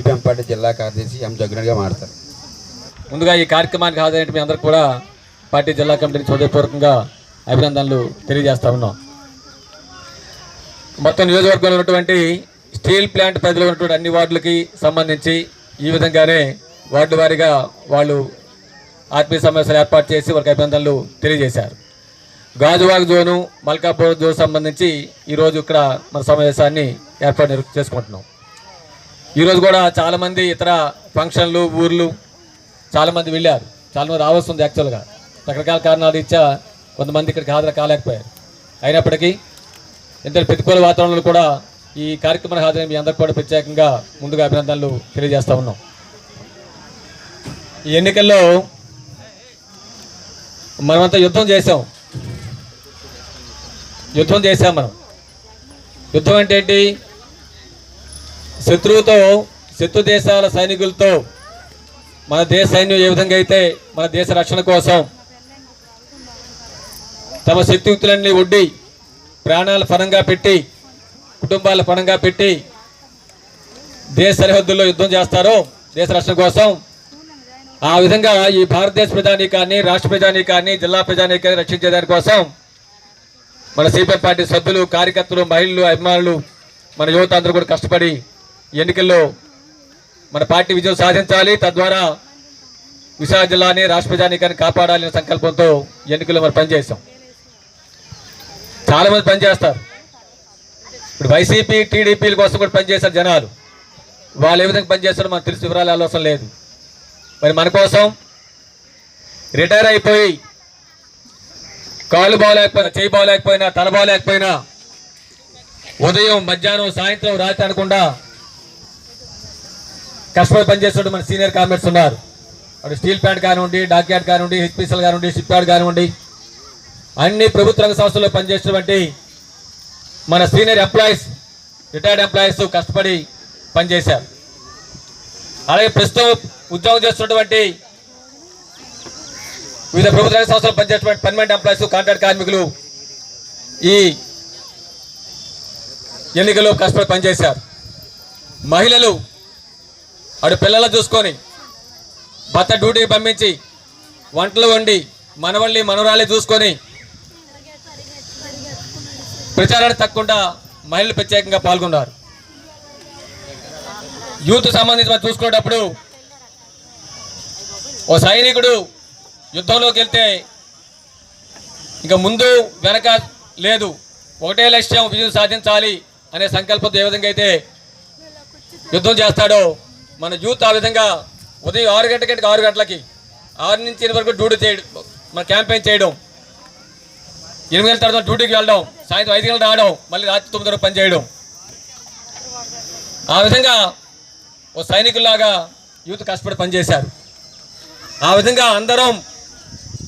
CPM party జిల్లా కార్యదర్శి ఎం జగ్గునగా మారుతారు ముందుగా ఈ కార్యక్రమానికి హాజరైన మీ అందరికి కూడా పార్టీ జిల్లా కమిటీని హృదయపూర్వకంగా అభినందనలు తెలియజేస్తా ఉన్నాం. మొత్తం నియోజకవర్గంలో ఉన్నటువంటి స్టీల్ ప్లాంట్ పరిధిలో ఉన్నటువంటి అన్ని వార్డులకి సంబంధించి ఈ విధంగానే వార్డు వారీగా వాళ్ళు ఆత్మీయ సమావేశాలు ఏర్పాటు చేసి వారికి అభినందనలు తెలియజేశారు. గాజువాగ్ జోను మల్కాపూర్ జోన్ సంబంధించి ఈరోజు ఇక్కడ మన సమావేశాన్ని ఏర్పాటు చేసుకుంటున్నాం. ఈరోజు కూడా చాలామంది ఇతర ఫంక్షన్లు ఊర్లు చాలామంది వెళ్ళారు. చాలామంది రావాల్సి ఉంది యాక్చువల్గా రకరకాల కారణాలు ఇచ్చా కొంతమంది ఇక్కడికి హాజరు కాలేకపోయారు. అయినప్పటికీ ఇంత ప్రతికూల వాతావరణంలో కూడా ఈ కార్యక్రమానికి హాజరైన మీ అందరికి కూడా ప్రత్యేకంగా ముందుగా అభినందనలు తెలియజేస్తూ ఉన్నాం. ఈ ఎన్నికల్లో మనమంతా యుద్ధం చేసాం యుద్ధం చేసాం మనం. యుద్ధం అంటే ఏంటి? శత్రువుతో శత్రు దేశాల సైనికులతో మన దేశ సైన్యం ఏ విధంగా అయితే మన దేశ రక్షణ కోసం తమ శక్తియుక్తులన్నీ ఒడ్డి ప్రాణాల పరంగా పెట్టి కుటుంబాల పరంగా పెట్టి దేశ సరిహద్దుల్లో యుద్ధం చేస్తారో దేశ రక్షణ కోసం ఆ విధంగా ఈ భారతదేశ ప్రజానీకాన్ని రాష్ట్ర ప్రజానీకాన్ని జిల్లా ప్రజానీకాన్ని రక్షించే దానికోసం మన సిపిఐ పార్టీ సభ్యులు కార్యకర్తలు మహిళలు అభిమానులు మన యువత అందరూ కూడా కష్టపడి ఎన్నికల్లో మన పార్టీ విజయం సాధించాలి. తద్వారా విశాఖ జిల్లాని రాష్ట్ర ప్రజానీకాన్ని కాపాడాలనే సంకల్పంతో ఎన్నికల్లో మరి పనిచేసాం చాలామంది పనిచేస్తారు. ఇప్పుడు వైసీపీ టీడీపీల కోసం కూడా పనిచేశారు జనాలు. వాళ్ళు ఏ విధంగా పనిచేస్తారో మనకు తెలిసి వివరాలు అవసరం లేదు. మరి మన కోసం రిటైర్ అయిపోయి కాళ్ళు బాగలేకపోయినా చేయి బాగలేకపోయినా తల బాగలేకపోయినా ఉదయం మధ్యాహ్నం సాయంత్రం రాత్రి అనకుండా కష్టపడి పనిచేస్తున్న మన సీనియర్ కామెంట్స్ ఉన్నారు. అటు స్టీల్ ప్లాంట్ కానివ్వండి డాక్ యార్డ్ కానివ్వండి హెచ్పిసిఎల్ కానివ్వండి షిప్ యార్డ్ కానివ్వండి అన్ని ప్రభుత్వ రంగ సంస్థల్లో పనిచేసినటువంటి మన సీనియర్ ఎంప్లాయీస్ రిటైర్డ్ ఎంప్లాయీస్ కష్టపడి పనిచేశారు. అలాగే ప్రస్తుతం ఉద్యోగం చేస్తున్నటువంటి వివిధ ప్రభుత్వ రంగ సంస్థలు పనిచేసేటువంటి పర్మనెంట్ ఎంప్లాయీస్ కాంట్రాక్ట్ కార్మికులు ఈ ఎన్నికల్లో కష్టపడి పనిచేశారు. మహిళలు అటు పిల్లలు చూసుకొని భర్త డ్యూటీకి పంపించి వంటలు వండి మనవల్ని మనవరాలి చూసుకొని ప్రచారాన్ని తక్కకుండా మహిళలు ప్రత్యేకంగా పాల్గొన్నారు. యూత్ సంబంధించి మనం చూసుకునేటప్పుడు ఓ సైనికుడు యుద్ధంలోకి వెళ్తే ఇంకా ముందు వెనక లేదు. ఒకటే లక్ష్యం విజయం సాధించాలి అనే సంకల్పంతో ఏ విధంగా అయితే యుద్ధం చేస్తాడో మన యూత్ ఆ విధంగా ఉదయం ఆరు గంటల గంటకి ఆరు గంటలకి ఆరు నుంచి ఎనిమిది వరకు డ్యూటీ చేయడం మన క్యాంపెయిన్ చేయడం ఎనిమిది గంటల తర్వాత డ్యూటీకి వెళ్ళడం సాయంత్రం ఐదు గంటలు రావడం మళ్ళీ రాత్రి తొమ్మిది వరకు పనిచేయడం ఆ విధంగా ఓ సైనికుల్లాగా యూత్ కష్టపడి పనిచేశారు. ఆ విధంగా అందరం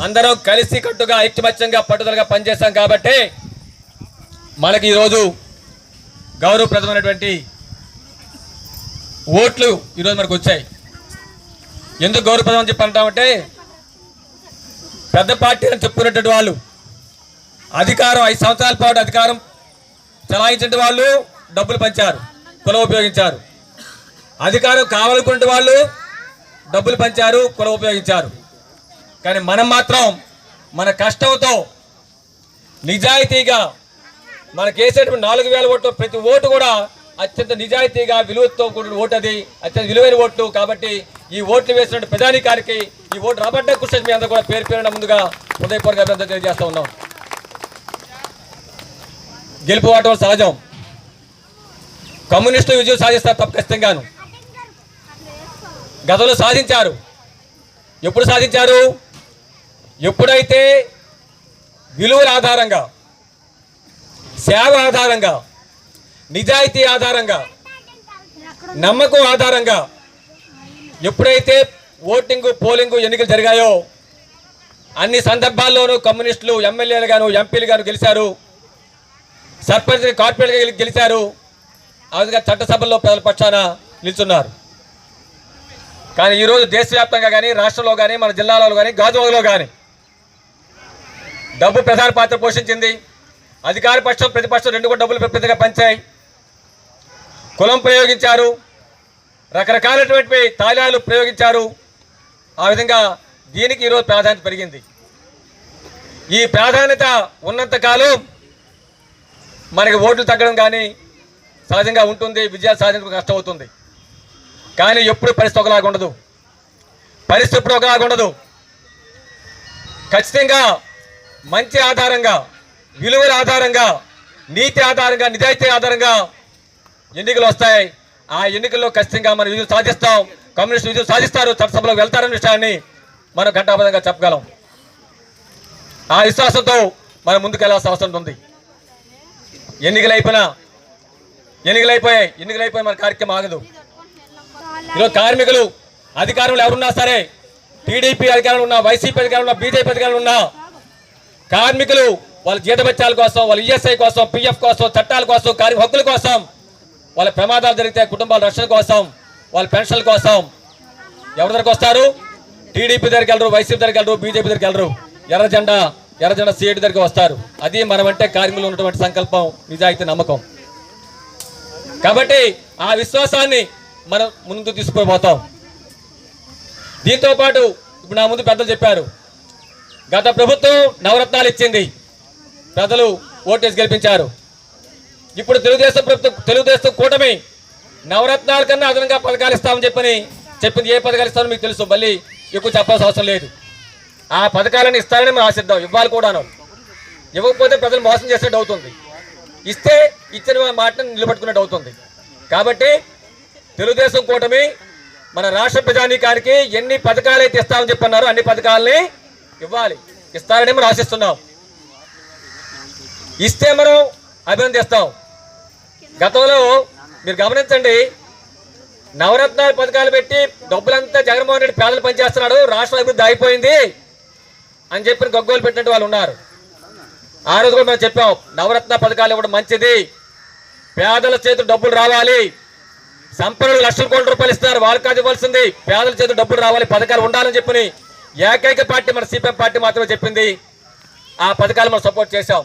అందరం కలిసి కట్టుగా ఐక్యమత్యంగా పట్టుదలగా పనిచేస్తాం కాబట్టి మనకి ఈరోజు గౌరవప్రదమైనటువంటి ఓట్లు ఈరోజు మనకు వచ్చాయి. ఎందుకు గౌరవప్రదం అని చెప్పి అంటామంటే పెద్ద పార్టీ అని చెప్పుకున్నటువంటి వాళ్ళు అధికారం ఐదు సంవత్సరాల పాటు అధికారం చలాయించిన వాళ్ళు డబ్బులు పంచారు కులం ఉపయోగించారు. అధికారం కావాలనుకున్న వాళ్ళు డబ్బులు పంచారు కులం ఉపయోగించారు. కానీ మనం మాత్రం మన కష్టంతో నిజాయితీగా మనకేసేటువంటి నాలుగు వేల ఓట్లు ప్రతి ఓటు కూడా అత్యంత నిజాయితీగా విలువతో కూడిన ఓటు అది. అత్యంత విలువైన ఓట్లు కాబట్టి ఈ ఓట్లు వేసినటువంటి ప్రధానికారికి ఈ ఓటు రాబట్టే కృషి మీ అందరూ కూడా పేరు పేరున ముందుగా హృదయపూర్వక అభినందన తెలియజేస్తా ఉన్నాం. గెలుపు ఓటం సహజం. కమ్యూనిస్టులు విజయం సాధిస్తారు తప్ప ఖచ్చితంగాను. గతంలో సాధించారు. ఎప్పుడు సాధించారు? ఎప్పుడైతే విలువల ఆధారంగా సేవ ఆధారంగా నిజాయితీ ఆధారంగా నమ్మకం ఆధారంగా ఎప్పుడైతే ఓటింగు పోలింగు ఎన్నికలు జరిగాయో అన్ని సందర్భాల్లోనూ కమ్యూనిస్టులు ఎమ్మెల్యేలు గాను ఎంపీలు గాను గెలిచారు. సర్పంచ్ కార్పొరేట్గా గెలిచారు. ఆ చట్టసభల్లో ప్రజల పక్షాన నిల్చున్నారు. కానీ ఈరోజు దేశవ్యాప్తంగా కానీ రాష్ట్రంలో కానీ మన జిల్లాలో కానీ గాజువాగలో కానీ డబ్బు ప్రధాన పాత్ర పోషించింది. అధికార పక్షం ప్రతిపక్షం రెండు కూడా డబ్బులు పెద్దగా పంచాయి. కులం ప్రయోగించారు. రకరకాలైనటువంటి తాళాలు ప్రయోగించారు. ఆ విధంగా దీనికి ఈరోజు ప్రాధాన్యత పెరిగింది. ఈ ప్రాధాన్యత ఉన్నంతకాలం మనకి ఓట్లు తగ్గడం కానీ సహజంగా ఉంటుంది. విజయాలు సాధించడం కష్టం అవుతుంది కానీ ఎప్పుడు పరిస్థితి ఒకలాగా ఉండదు. పరిస్థితి ఎప్పుడు ఒకలాగా ఉండదు. ఖచ్చితంగా మంచి ఆధారంగా విలువల ఆధారంగా నీతి ఆధారంగా నిజాయితీ ఆధారంగా ఎన్నికలు వస్తాయి. ఆ ఎన్నికల్లో ఖచ్చితంగా మనం విజయం సాధిస్తాం. కమ్యూనిస్ట్ విజయం సాధిస్తారు. చట్టసభలోకి వెళ్తారనే విషయాన్ని మనం ఘంటాబద్ధంగా చెప్పగలం. ఆ విశ్వాసంతో మనం ముందుకెళ్ళాల్సిన అవసరం ఉంది. ఎన్నికలు అయిపోయినా ఎన్నికలు అయిపోయాయి ఎన్నికలు అయిపోయి మన కార్యక్రమం ఆగదు. ఈరోజు కార్మికులు అధికారులు ఎవరున్నా సరే టీడీపీ అధికారులు ఉన్నా వైసీపీ అధికారులు ఉన్నా బీజేపీ అధికారులు ఉన్నా కార్మికులు వాళ్ళ జీతభత్యాల కోసం వాళ్ళ ఈఎస్ఐ కోసం పిఎఫ్ కోసం చట్టాల కోసం కార్మిక హక్కుల కోసం వాళ్ళ ప్రమాదాలు జరిగితే కుటుంబాల రక్షణ కోసం వాళ్ళ పెన్షన్ల కోసం ఎవరి దగ్గరకు వస్తారు? టీడీపీ దగ్గరికి వెళ్ళరు వైసీపీ దగ్గరికి వెళ్ళరు బీజేపీ దగ్గరికి వెళ్ళరు. ఎర్ర జెండా ఎర్ర జెండా దగ్గరికి వస్తారు. అది మనమంటే కార్మికులు ఉన్నటువంటి సంకల్పం నిజాయితీ నమ్మకం. కాబట్టి ఆ విశ్వాసాన్ని మనం ముందు తీసుకుపోతాం. దీంతో పాటు ఇప్పుడు నా ముందు పెద్దలు చెప్పారు. గత ప్రభుత్వం నవరత్నాలు ఇచ్చింది. ప్రజలు ఓటేసి గెలిపించారు. ఇప్పుడు తెలుగుదేశం ప్రభుత్వం తెలుగుదేశం కూటమి నవరత్నాల కన్నా అదనంగా పథకాలు ఇస్తామని చెప్పని చెప్పింది ఏ పథకాలు ఇస్తారో మీకు తెలుసు. మళ్ళీ ఎక్కువ చెప్పాల్సిన అవసరం లేదు. ఆ పథకాలను ఇస్తారని మనం ఆశిద్దాం. ఇవ్వాలి కూడాను. ఇవ్వకపోతే ప్రజలు మోసం చేసినట్టు అవుతుంది. ఇస్తే ఇచ్చిన మాటను నిలబెట్టుకున్నట్టు అవుతుంది. కాబట్టి తెలుగుదేశం కూటమి మన రాష్ట్ర ప్రజానీకానికి ఎన్ని పథకాలు అయితే ఇస్తామని చెప్పన్నారో అన్ని పథకాలని ఇవ్వాలి. ఇస్తారని మనం ఆశిస్తున్నాం. ఇస్తే మనం అభినందిస్తాం. గతంలో మీరు గమనించండి నవరత్నాల పథకాలు పెట్టి డబ్బులంతా జగన్మోహన్ రెడ్డి పేదలు పనిచేస్తున్నాడు రాష్ట్ర అభివృద్ధి అయిపోయింది అని చెప్పిన గొగ్గోలు పెట్టినట్టు వాళ్ళు ఉన్నారు. ఆ రోజు కూడా మేము చెప్పాం నవరత్న పథకాలు ఇవ్వడం మంచిది. పేదల చేతులు డబ్బులు రావాలి. సంపన్నులు లక్షల కోట్ల రూపాయలు ఇస్తున్నారు వాళ్ళకి కాదు ఇవ్వాల్సింది. పేదల చేతులు డబ్బులు రావాలి పథకాలు ఉండాలని చెప్పని ఏకైక పార్టీ మన సిపిఎం పార్టీ మాత్రమే చెప్పింది. ఆ పథకాలు మనం సపోర్ట్ చేశాం.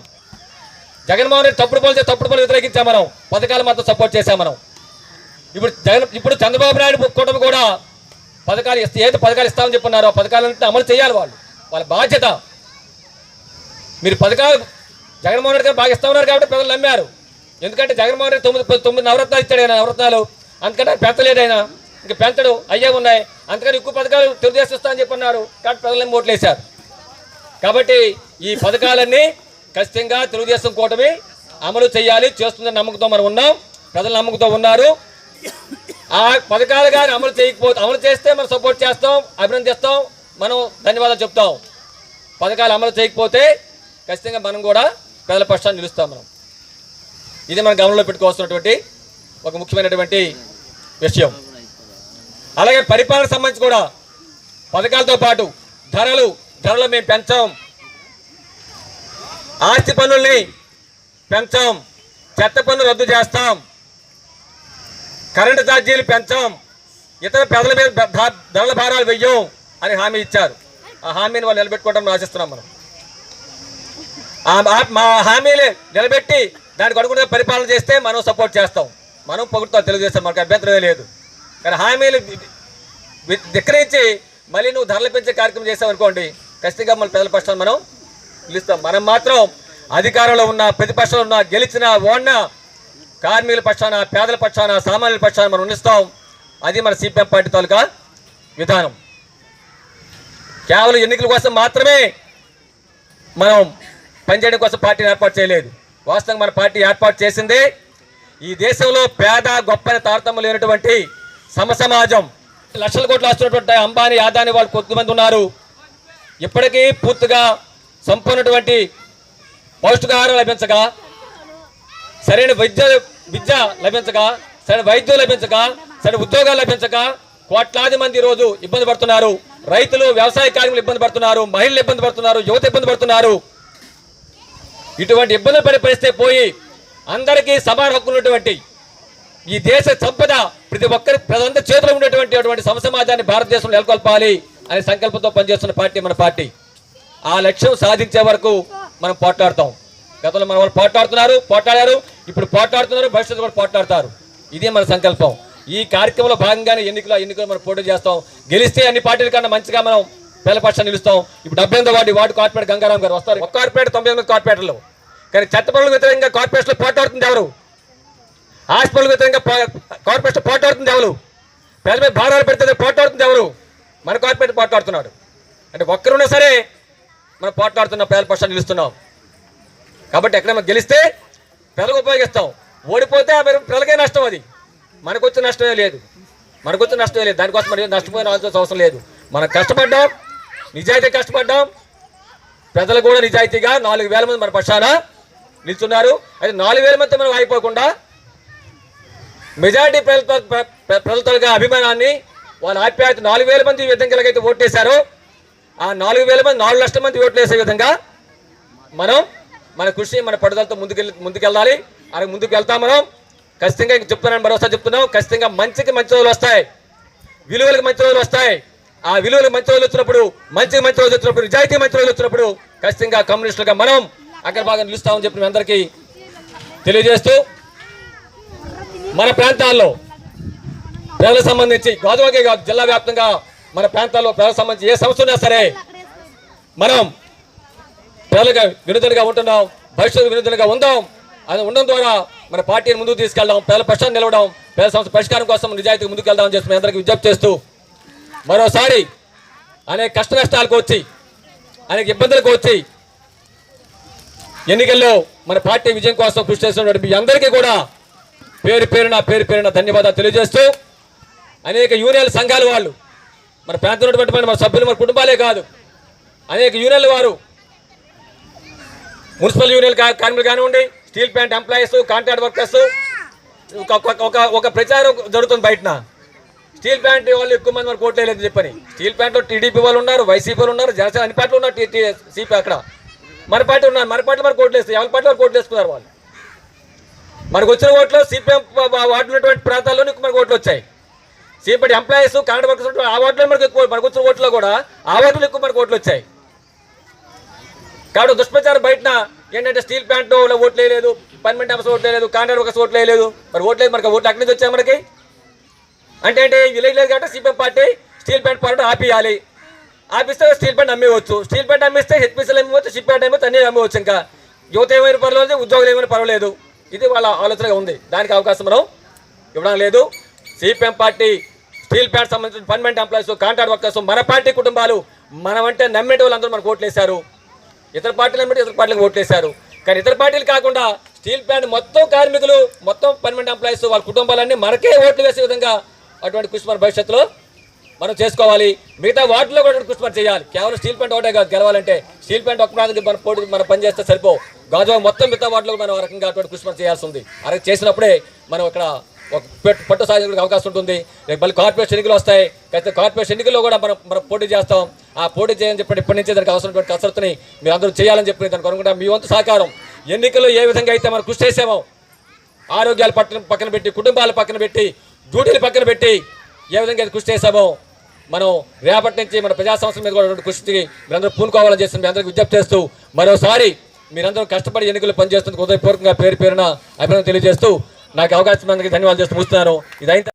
జగన్మోహన్ రెడ్డి తప్పుడు పనులు తప్పుడు పనులు వ్యతిరేకించాం మనం. పథకాలు మాత్రం సపోర్ట్ చేశాం మనం. ఇప్పుడు జగన్ ఇప్పుడు చంద్రబాబు నాయుడు కూటమి కూడా పథకాలు ఇస్తే ఏదో పథకాలు ఇస్తామని చెప్పున్నారో ఆ పథకాలంతా అమలు చేయాలి వాళ్ళు. వాళ్ళ బాధ్యత. మీరు పథకాలు జగన్మోహన్ రెడ్డి గారు బాగా ఇస్తా ఉన్నారు కాబట్టి ప్రజలు నమ్మారు. ఎందుకంటే జగన్మోహన్ రెడ్డి తొమ్మిది తొమ్మిది నవరత్నాలు ఇచ్చాడు ఆయన నవరత్నాలు. అందుకని ఆయన పెంచలేడు ఆయన ఇంక పెంచడు అయ్యే ఉన్నాయి. అందుకని ఎక్కువ పథకాలు తెలుగుదేశం ఇస్తా అని చెప్పన్నారు కాబట్టి ప్రజలని ఓట్లేశారు. కాబట్టి ఈ పథకాలన్నీ ఖచ్చితంగా తెలుగుదేశం కూటమి అమలు చేయాలి చేస్తుందని నమ్మకంతో మనం ఉన్నాం. ప్రజల నమ్మకంతో ఉన్నారు. ఆ పథకాలు కానీ అమలు చేయకపోతే అమలు చేస్తే మనం సపోర్ట్ చేస్తాం అభినందిస్తాం మనం ధన్యవాదాలు చెప్తాం. పథకాలు అమలు చేయకపోతే ఖచ్చితంగా మనం కూడా ప్రజల పక్షాన్ని నిలుస్తాం మనం. ఇది మనం గమనంలో పెట్టుకోవాల్సినటువంటి ఒక ముఖ్యమైనటువంటి విషయం. అలాగే పరిపాలన సంబంధించి కూడా పథకాలతో పాటు ధరలు ధరలు మేము పెంచాం. ఆస్తి పన్నుల్ని పెంచాం చెత్త పన్ను రద్దు చేస్తాం కరెంటు ఛార్జీలు పెంచాం ఇతర ప్రజల మీద ధరల భారాలు వెయ్యం అని హామీ ఇచ్చారు. ఆ హామీని వాళ్ళు నిలబెట్టుకోవడం ఆశిస్తున్నాం మనం. మా- హామీలు నిలబెట్టి దానికి అనుగుణంగా పరిపాలన చేస్తే మనం సపోర్ట్ చేస్తాం. మనం పొగుడుతాం తెలుగుదేశం మనకు అభ్యంతరమే లేదు. కానీ హామీలు విక్రయించి ధిక్కరించి మళ్ళీ నువ్వు ధరలు పెంచే కార్యక్రమం చేసావు అనుకోండి ఖచ్చితంగా మన ప్రజల పక్షాన్ని మనం పిలుస్తాం మనం మాత్రం అధికారంలో ఉన్న ప్రతిపక్షంలో ఉన్న గెలిచిన ఓడిన కార్మికుల పక్షాన పేదల పక్షాన సామాన్యుల పక్షాన మనం ఉండిస్తాం అది మన సిపిఎం పార్టీ తాలూకా విధానం. కేవలం ఎన్నికల కోసం మాత్రమే మనం పనిచేయడం కోసం పార్టీని ఏర్పాటు చేయలేదు. వాస్తవంగా మన పార్టీ ఏర్పాటు చేసింది ఈ దేశంలో పేద గొప్ప తారతమ్యం లేనటువంటి సమసమాజం. లక్షల కోట్లు వస్తున్నటువంటి అంబానీ ఆదాని వాళ్ళు కొద్దిమంది ఉన్నారు. ఇప్పటికీ పూర్తిగా సంపూర్ణటువంటి పౌష్టికాహారం లభించక సరైన వైద్య విద్య లభించక సరైన వైద్యం లభించక సరైన ఉద్యోగాలు లభించక కోట్లాది మంది రోజు ఇబ్బంది పడుతున్నారు. రైతులు వ్యవసాయ కార్మికులు ఇబ్బంది పడుతున్నారు మహిళలు ఇబ్బంది పడుతున్నారు యువత ఇబ్బంది పడుతున్నారు. ఇటువంటి ఇబ్బందులు పడే పరిస్థితి పోయి అందరికీ సమాన హక్కులు ఉన్నటువంటి ఈ దేశ సంపద ప్రతి ఒక్కరి ప్రజలందరి చేతిలో ఉండేటువంటి అటువంటి సమసమాజాన్ని భారతదేశంలో నెలకొల్పాలి అనే సంకల్పంతో పనిచేస్తున్న పార్టీ మన పార్టీ. ఆ లక్ష్యం సాధించే వరకు మనం పోట్లాడతాం. గతంలో మన వాళ్ళు పోట్లాడుతున్నారు పోట్లాడారు. ఇప్పుడు పోట్లాడుతున్నారు భవిష్యత్తు కూడా పోట్లాడతారు. ఇది మన సంకల్పం. ఈ కార్యక్రమంలో భాగంగానే ఎన్నికల ఎన్నికలు మనం పోటీ చేస్తాం. గెలిస్తే అన్ని పార్టీల కన్నా మంచిగా మనం పిల్లపక్షం నిలుస్తాం. ఇప్పుడు డెబ్బై ఎనిమిది వార్డు వార్డు కార్పొరేట్ గంగారాం గారు వస్తారు. ఒక కార్పొరేట్ తొంభై ఎనిమిది కార్పొరేటర్లు. కానీ చట్టపరులకు వ్యతిరేకంగా కార్పొరేషన్లో పోటాడుతుంది ఎవరు? హాస్పిటల్కి వ్యతిరేకంగా కార్పొరేషన్ పోటాడుతుంది ఎవరు? ప్రజల మీద భారాలు పెడితే పోటాడుతుంది ఎవరు? మన కార్పొరేట్ పోటాడుతున్నాడు అంటే ఒక్కరున్నా సరే మనం పోట్లాడుతున్న పేద పక్షాన్ని నిలుస్తున్నాం. కాబట్టి ఎక్కడ గెలిస్తే ప్రజలకు ఉపయోగిస్తాం. ఓడిపోతే ఆ మరి ప్రజలకే నష్టం అది. మనకు వచ్చిన నష్టమే లేదు. మనకు వచ్చిన నష్టమే లేదు. దానికోసం మరి నష్టపోయిన అవసరం లేదు. మనం కష్టపడ్డాం. నిజాయితీ కష్టపడ్డాం. ప్రజలు కూడా నిజాయితీగా నాలుగు వేల మంది మన పక్షాన నిల్చున్నారు. అయితే నాలుగు వేల మంది మనం అయిపోకుండా మెజారిటీ ప్రజలతో ప్రజలతో అభిమానాన్ని వాళ్ళ ఆప్యాయత నాలుగు వేల మంది ఈ విధంగా ఎలాగైతే ఓటేశారో ఆ నాలుగు వేల మంది నాలుగు లక్షల మంది ఓట్లు వేసే విధంగా మనం మన కృషి మన పట్టుదలతో ముందుకెళ్ళి ముందుకెళ్ళాలి. అలా ముందుకు వెళ్తాం మనం. ఖచ్చితంగా ఇంక చెప్తున్నాను మరోసారి చెప్తున్నాం. ఖచ్చితంగా మంచికి మంచి రోజులు వస్తాయి. విలువలకు మంచి రోజులు వస్తాయి. ఆ విలువలకు మంచి రోజులు వచ్చినప్పుడు మంచికి మంచి రోజులు వచ్చినప్పుడు నిజాయితీ మంచి రోజులు వచ్చినప్పుడు ఖచ్చితంగా కమ్యూనిస్టులుగా మనం అక్కడ బాగా నిలుస్తామని చెప్పి అందరికీ తెలియజేస్తూ మన ప్రాంతాల్లో ప్రజలకు సంబంధించి గోదావరికే కాదు జిల్లా వ్యాప్తంగా మన ప్రాంతాల్లో ప్రజలకు సంబంధించి ఏ సమస్య ఉన్నా సరే మనం ప్రజలుగా వినుదలుగా ఉంటున్నాం భవిష్యత్తు వినూతనగా ఉందాం. అది ఉండడం ద్వారా మన పార్టీని ముందుకు తీసుకెళ్దాం ప్రజల పక్షాన్ని నిలవడం ప్రజల సమస్య పరిష్కారం కోసం నిజాయితీగా ముందుకు వెళ్దాం చేసి మీ అందరికీ విజ్ఞప్తి చేస్తూ మరోసారి అనేక కష్ట నష్టాలకు వచ్చి అనేక ఇబ్బందులకు వచ్చి ఎన్నికల్లో మన పార్టీ విజయం కోసం కృషి చేస్తున్నటువంటి మీ అందరికీ కూడా పేరు పేరున పేరు పేరున ధన్యవాదాలు తెలియజేస్తూ అనేక యూనియన్ సంఘాల వాళ్ళు మన ప్రాంతంలో ఉన్నటువంటి మన సభ్యులు మన కుటుంబాలే కాదు. అనేక యూనియన్ల వారు. మున్సిపల్ యూనియన్ కార్మికులు కానివ్వండి steel plant employees contract workers ఒక ఒక- ప్రచారం జరుగుతుంది బయటన. స్టీల్ ప్లాంట్ వాళ్ళు ఎక్కువ మంది మనకు ఓట్లు వేయలేదని చెప్పని. స్టీల్ ప్లాంట్లో టీడీపీ వాళ్ళు ఉన్నారు వైసీపీ వాళ్ళు ఉన్నారు జనసేన అన్ని పార్టీలు ఉన్నారు సిపి అక్కడ. మన పార్టీ ఉన్నారు మన పార్టీ మనకు ఓట్లు వేస్తారు ఎవరి పార్టీ వాళ్ళు ఓట్లు వేసుకున్నారు వాళ్ళు? మనకు వచ్చిన ఓట్లు సిపిఎం వార్డు ఉన్నటువంటి ప్రాంతాల్లో మనకు ఓట్లు వచ్చాయి. సిపిఎం ఎంప్లాయీస్ కాంట్రాక్ట్ వర్కర్స్ ఆ వార్డులో మనకు ఎక్కువ మనకు వచ్చిన ఓట్లో కూడా ఆ వార్డులో ఎక్కువ మనకు ఓట్లు వచ్చాయి. కాబట్టి దుష్ప్రచారం బయటన ఏంటంటే స్టీల్ ప్లాంట్ ఓట్లు వేయలేదు పర్మనెంట్ ఆఫీస్ ఓట్లు వేయలేదు కాంట్రాక్ట్ వర్కర్స్ ఓట్లు వేయలేదు. మరి ఓట్లేదు లేదు మనకి ఓట్లు అక్కడి నుంచి వచ్చాయి మనకి? అంటే ఏంటి విలేజ్ లేదు కాబట్టి CPM party steel plant party ఆపియాలి. ఆపిస్తే స్టీల్ ప్లాంట్ అమ్మేవచ్చు స్టీల్ ప్లాంట్ అమ్మిస్తే హెచ్పిసిఎల్ అమ్మవచ్చు షిప్ ప్లాంట్ అమ్మవచ్చు అన్నీ అమ్మవచ్చు ఇంకా. యువత ఏమైనా పర్వాలేదు ఉద్యోగులు ఏమైనా పర్వాలేదు. ఇది వాళ్ళ ఆలోచనగా ఉంది. దానికి అవకాశం మనం ఇవ్వడం లేదు. సిపిఎం పార్టీ స్టీల్ ప్లాంట్ సంబంధించిన పర్మనెంట్ ఎంప్లాయీస్ కాంట్రాక్ట్ వర్కర్స్ మన పార్టీ కుటుంబాలు మనమంటే నమ్మేటి వాళ్ళందరూ మనకు ఓట్లేశారు. ఇతర పార్టీలు బట్టి ఇతర పార్టీలకు ఓట్లేశారు. కానీ ఇతర పార్టీలు కాకుండా స్టీల్ ప్లాంట్ మొత్తం కార్మికులు మొత్తం పర్మనెంట్ ఎంప్లాయీస్ వాళ్ళ కుటుంబాలన్నీ మనకే ఓట్లు వేసే విధంగా అటువంటి కృషి మన భవిష్యత్తులో మనం చేసుకోవాలి. మిగతా వాటిలో కూడా కృషి మనం చేయాలి. కేవలం స్టీల్ ప్లాంట్ ఒకటే కాదు గెలవాలంటే స్టీల్ ప్లాంట్ ఒక ప్రాంతానికి మన పోటీ మనం పనిచేస్తే సరిపో గాజువాక మొత్తం మిగతా వాటిలో మనం ఆ రకంగా అటువంటి కృషి మనం చేయాల్సి ఉంది. అలా చేసినప్పుడే మనం ఇక్కడ పట్టు సాధించడానికి అవకాశం ఉంటుంది. రేపు మళ్ళీ కార్పొరేషన్ ఎన్నికలు వస్తాయి. అయితే కార్పొరేషన్ ఎన్నికల్లో కూడా మనం మనం పోటీ చేస్తాం. ఆ పోటీ చేయని చెప్పి ఇప్పటి నుంచే దానికి అవసరమైనటువంటి కసరత్తుని మీరు అందరూ చేయాలని చెప్పి దానికి అనుకుంటా. మీ వంతు సహకారం. ఎన్నికల్లో ఏ విధంగా అయితే మనం కృషి చేసామో ఆరోగ్యాలు పక్కన పక్కన పెట్టి కుటుంబాలు పక్కన పెట్టి డ్యూటీలు పక్కన పెట్టి ఏ విధంగా అయితే కృషి చేసామో మనం రేపటి నుంచి మన ప్రజా సంస్థల మీద కూడా కృషి కృషికి మీరందరూ పూనుకోవాలని చేసి మీ అందరికీ విజ్ఞప్తి చేస్తూ మరోసారి మీరందరూ కష్టపడి ఎన్నికలు పనిచేస్తున్నందుకు హృదయపూర్వకంగా పేరు పేరున అభినందన తెలియజేస్తూ నాకు అవకాశం ఇచ్చినందుకు ధన్యవాదాలు చేస్తూ ముస్తున్నాను ఇదైతే